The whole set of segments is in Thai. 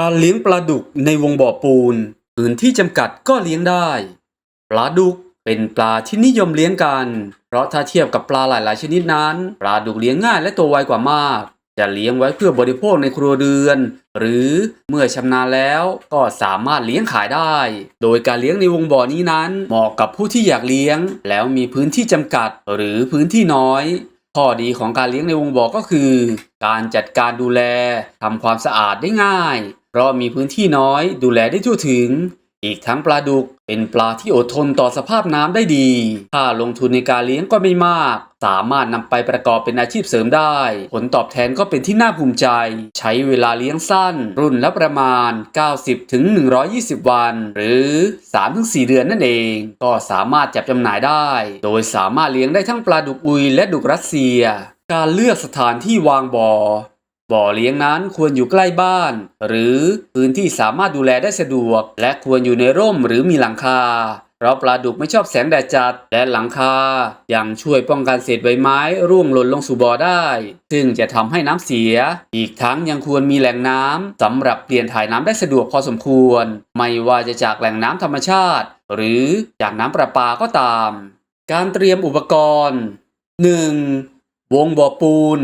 การเลี้ยงปลาดุกในวงบ่อปูนพื้นที่จำกัดก็เลี้ยงได้ ปลาดุกเป็นปลาที่นิยมเลี้ยงกัน เพราะถ้าเทียบกับปลาหลาย ๆ ชนิดนั้น ปลาดุกเลี้ยงง่ายและโตไวกว่ามาก จะเลี้ยงไว้เพื่อบริโภคในครัวเรือน หรือเมื่อชำนาญแล้วก็สามารถเลี้ยงขายได้ โดยการเลี้ยงในวงบ่อนี้นั้นเหมาะกับผู้ที่อยากเลี้ยง แล้วมีพื้นที่จำกัดหรือพื้นที่น้อยข้อดีของการเลี้ยงในวงบ่อก็คือ การจัดการดูแลทำความสะอาดได้ง่าย เพราะมีพื้นที่น้อยดูแลได้ทั่วถึง อีกทั้งปลาดุกเป็นปลาที่อดทนต่อสภาพน้ำได้ดีค่าลงทุนในการเลี้ยงก็ไม่มาก สามารถนำไปประกอบเป็นอาชีพเสริมได้ ผลตอบแทนก็เป็นที่น่าภูมิใจ ใช้เวลาเลี้ยงสั้น รุ่นละประมาณ 90ถึง120 วัน หรือ 3-4 เดือนนั่นเอง ก็สามารถจับจำหน่ายได้ โดยสามารถเลี้ยงได้ทั้งปลาดุกอุยและดุกรัสเซีย การเลือกสถานที่วางบ่อ บ่อเลี้ยงนั้นควรอยู่ใกล้บ้าน หรือพื้นที่สามารถดูแลได้สะดวก และควรอยู่ในร่มหรือมีหลังคาเพราะปลาดุกไม่ชอบแสงแดดจัดและหลังคายังช่วยป้องกันเศษใบไม้ร่วงหล่นลงสู่บ่อได้ ซึ่งจะทำให้น้ำเสีย อีกทั้งยังควรมีแหล่งน้ำสำหรับเปลี่ยนถ่ายน้ำได้สะดวกพอสมควร ไม่ว่าจะจากแหล่งน้ำธรรมชาติ หรือจากน้ำประปาก็ตาม การเตรียมอุปกรณ์ 1. วงบ่อปูน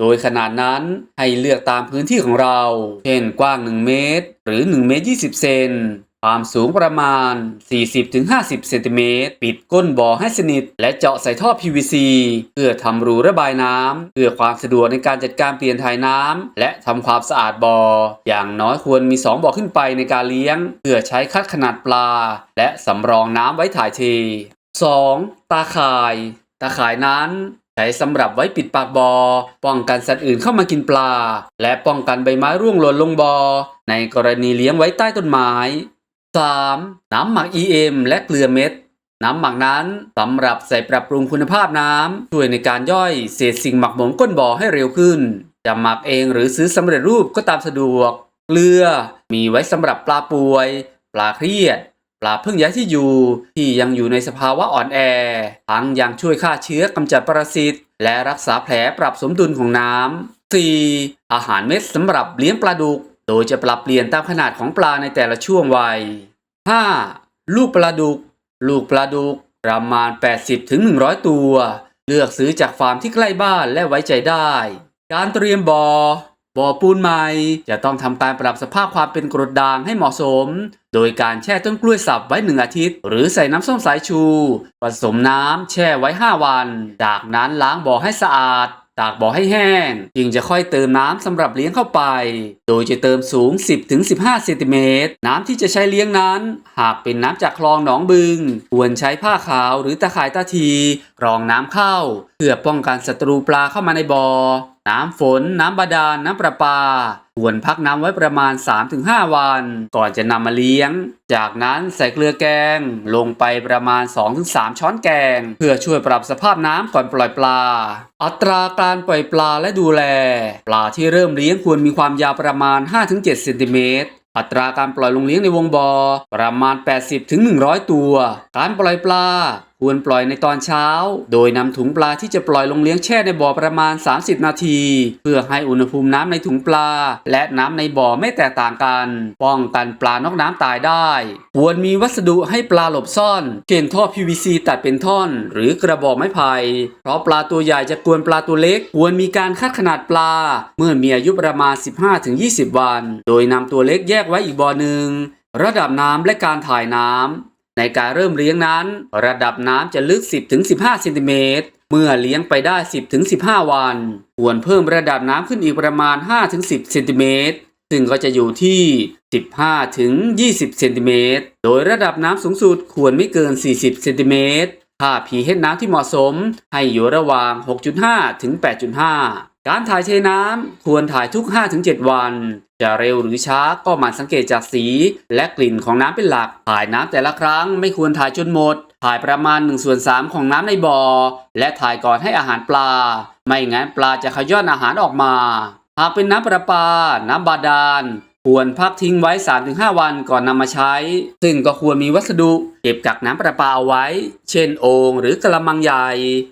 โดยขนาดนั้นให้เลือกตามพื้นที่ของเรา เช่นกว้าง 1 เมตร หรือ 1 เมตร 20 เซน ความสูงประมาณ 40-50 เซนติเมตร ปิดก้นบ่อให้สนิท และเจาะใส่ท่อ PVC เพื่อทำรูระบายน้ำ เพื่อความสะดวกในการจัดการเปลี่ยนถ่ายน้ำ และทำความสะอาดบ่อ อย่างน้อยควรมี 2 บ่อขึ้นไปในการเลี้ยง เพื่อใช้คัดขนาดปลา และสำรองน้ำไว้ถ่ายเท 2. ตาข่าย ตาข่ายนั้น ใช้สำหรับไว้ปิดปากบอ่อป้องกันสัตว์อื่นเข้ามากินปลา และป้องกันใบไม้ร่วงหล่นลงบอ่อในกรณีเลี้ยงไว้ใต้ต้นไม้ 3. น้ำหมัก EM และเกลือเม็ด น้ำหมักนั้นสำหรับใส่ปรับปรุงคุณภาพน้ำช่วยในการย่อยเศษสิ่งหมักหมมก้นบ่อให้เร็วขึ้น จะหมักเองหรือซื้อสำเร็จรูปก็ตามสะดวก เกลือมีไว้สำหรับปลาป่วย ปลาเครียด ปลาเพิ่งย้ายที่อยู่ที่ยังอยู่ในสภาวะอ่อนแอ ทั้งยังช่วยฆ่าเชื้อกำจัดปรสิตและรักษาแผลปรับสมดุลของน้ำ 4. อาหารเม็ดสำหรับเลี้ยงปลาดุก โดยจะปรับเปลี่ยนตามขนาดของปลาในแต่ละช่วงวัย 5. ลูกปลาดุก ลูกปลาดุกประมาณ 80-100 ตัว เลือกซื้อจากฟาร์มที่ใกล้บ้านและไว้ใจได้ การเตรียมบอ่อ บ่อปูนใหม่จะต้องทำการปรับสภาพความเป็นกรดด่างให้เหมาะสม โดยการแช่ต้นกล้วยสับไว้หนึ่งอาทิตย์ หรือใส่น้ำส้มสายชู ผสมน้ำแช่ไว้ 5 วัน จากนั้นล้างบ่อให้สะอาด ตากบ่อให้แห้ง จึงจะค่อยเติมน้ำสำหรับเลี้ยงเข้าไป โดยจะเติมสูง 10-15เซนติเมตรน้ำที่จะใช้เลี้ยงนั้น หากเป็นน้ำจากคลองหนองบึง ควรใช้ผ้าขาวหรือตะข่ายตาทีรองน้ำเข้า เพื่อป้องกันศัตรูปลาเข้ามาในบ่อ น้ำฝน น้ำบาดาล น้ำประปา ควรพักน้ำไว้ประมาณ 3-5 วัน ก่อนจะนำมาเลี้ยง จากนั้นใส่เกลือแกง ลงไปประมาณ 2-3 ช้อนแกง เพื่อช่วยปรับสภาพน้ำก่อนปล่อยปลา อัตราการปล่อยปลาและดูแล ปลาที่เริ่มเลี้ยงควรมีความยาวประมาณ 5-7เซนติเมตรอัตราการปล่อยลงเลี้ยงในวงบอ่อประมาณ 80-100 ตัว การปล่อยปลาควรปล่อยในตอนเช้า โดยนำถุงปลาที่จะปล่อยลงเลี้ยงแช่ในบ่อประมาณ 30 นาที เพื่อให้อุณหภูมิน้ำในถุงปลา และน้ำในบ่อไม่แตกต่างกัน ป้องกันปลานอกน้ำตายได้ ควรมีวัสดุให้ปลาหลบซ่อนเช่นท่อ PVC ตัดเป็นท่อน หรือกระบอกไม้ไผ่เพราะปลาตัวใหญ่จะกวนปลาตัวเล็ก ควรมีการคัดขนาดปลา เมื่อมีอายุประมาณ 15-20 วัน โดยนำตัวเล็กแยกไว้อีกบ่อหนึ่งระดับน้ำและการถ่ายน้ำ ในการเริ่มเลี้ยงนั้น ระดับน้ำจะลึก 10-15เซนติเมตรเมื่อเลี้ยงไปได้ 10-15 วัน ควรเพิ่มระดับน้ำขึ้นอีกประมาณ 5-10เซนติเมตรซึ่งก็จะอยู่ที่ 15-20เซนติเมตรโดยระดับน้ำสูงสุดควรไม่เกิน 40เซนติเมตรค่า pH น้ำที่เหมาะสมให้อยู่ระหว่าง 6.5 ถึง 8.5 การถ่ายเทน้ำควรถ่ายทุก 5-7 วัน จะเร็วหรือช้าก็หมั่นสังเกตจากสีและกลิ่นของน้ำเป็นหลัก ถ่ายน้ำแต่ละครั้งไม่ควรถ่ายจนหมด ถ่ายประมาณ1ส่วน3ของน้ำในบ่อ และถ่ายก่อนให้อาหารปลา ไม่งั้นปลาจะขย้อนอาหารออกมา หากเป็นน้ำประปา น้ำบาดาล ควรพักทิ้งไว้ 3-5 วันก่อนนำมาใช้ ซึ่งก็ควรมีวัสดุ เก็บกักน้ำประปาเอาไว้ เช่นโอ่งหรือกระมังใหญ่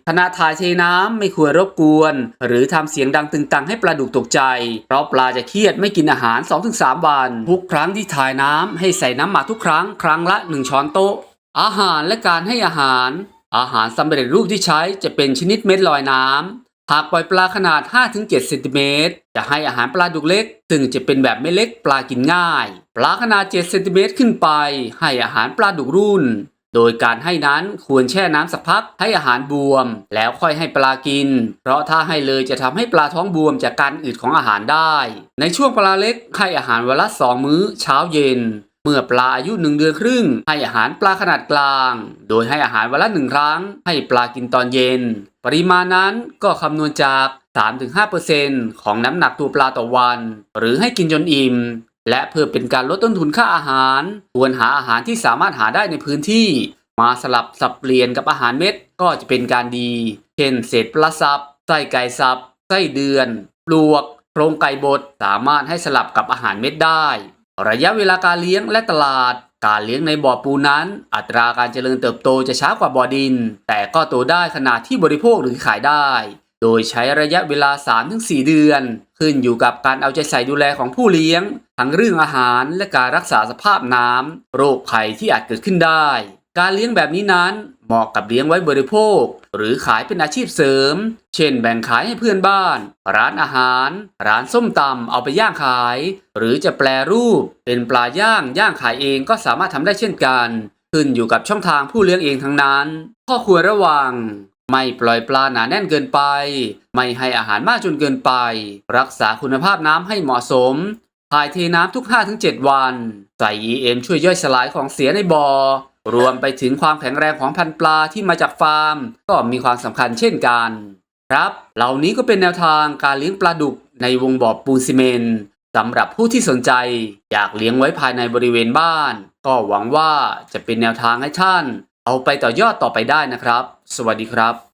ขณะถ่ายเทน้ำไม่ควรรบกวน หรือทำเสียงดังตึงตังให้ปลาดุกตกใจ เพราะปลาจะเครียดไม่กินอาหาร 2-3 วัน ทุกครั้งที่ถ่ายน้ำให้ใส่น้ำหมักทุกครั้งครั้งละ 1 ช้อนโต๊ะ อาหารและการให้อาหาร อาหารสำเร็จรูปที่ใช้จะเป็นชนิดเม็ดลอยน้ำ หากปล่อยปลาขนาด 5-7 เซนติเมตร จะให้อาหารปลาดุกเล็ก ซึ่งจะเป็นแบบไม่เล็กปลากินง่าย ปลาขนาด 7 เซนติเมตรขึ้นไป ให้อาหารปลาดุกรุ่น โดยการให้นั้นควรแช่น้ำสักพักให้อาหารบวม แล้วค่อยให้ปลากิน เพราะถ้าให้เลยจะทำให้ปลาท้องบวมจากการอืดของอาหารได้ ในช่วงปลาเล็กให้อาหารวันละสองมื้อเช้าเย็น เมื่อปลาอายุหนึ่งเดือนครึ่ง ให้อาหารปลาขนาดกลาง โดยให้อาหารวันละหนึ่งครั้ง ให้ปลากินตอนเย็น ปริมาณนั้นก็คำนวณจาก 3-5%ของน้ำหนักตัวปลาต่อวัน หรือให้กินจนอิ่ม และเพื่อเป็นการลดต้นทุนค่าอาหาร ควรหาอาหารที่สามารถหาได้ในพื้นที่ มาสลับสับเปลี่ยนกับอาหารเม็ดก็จะเป็นการดี เช่นเศษปลาสับไส้ไก่สับไส้เดือน ปลวกโครงไก่บดสามารถให้สลับกับอาหารเม็ดได้ ระยะเวลาการเลี้ยงและตลาด การเลี้ยงในบ่อปูนั้น อัตราการเจริญเติบโตจะช้ากว่าบ่อดิน แต่ก็โตได้ขนาดที่บริโภคหรือขายได้ โดยใช้ระยะเวลา 3-4 เดือน ขึ้นอยู่กับการเอาใจใส่ดูแลของผู้เลี้ยง ทั้งเรื่องอาหารและการรักษาสภาพน้ำโรคภัยที่อาจเกิดขึ้นได้ การเลี้ยงแบบนี้นั้นเหมาะกับเลี้ยงไว้บริโภค หรือขายเป็นอาชีพเสริม เช่นแบ่งขายให้เพื่อนบ้าน ร้านอาหาร ร้านส้มตำเอาไปย่างขาย หรือจะแปลรูปเป็นปลาย่างย่างขายเองก็สามารถทำได้เช่นกัน ขึ้นอยู่กับช่องทางผู้เลี้ยงเองทั้งนั้น ข้อควรระวัง ไม่ปล่อยปลาหนาแน่นเกินไป ไม่ให้อาหารมากจนเกินไป รักษาคุณภาพน้ำให้เหมาะสมถ่ายเทน้ำทุก 5-7 วันใส่ EM ช่วยย่อยสลายของเสียในบ่อ รวมไปถึงความแข็งแรงของพันธุ์ปลาที่มาจากฟาร์ม ก็มีความสำคัญเช่นกัน ครับ เหล่านี้ก็เป็นแนวทางการเลี้ยงปลาดุกในวงบ่อปูนซีเมนสำหรับผู้ที่สนใจอยากเลี้ยงไว้ภายในบริเวณบ้าน ก็หวังว่าจะเป็นแนวทางให้ท่าน เอาไปต่อยอดต่อไปได้นะครับ สวัสดีครับ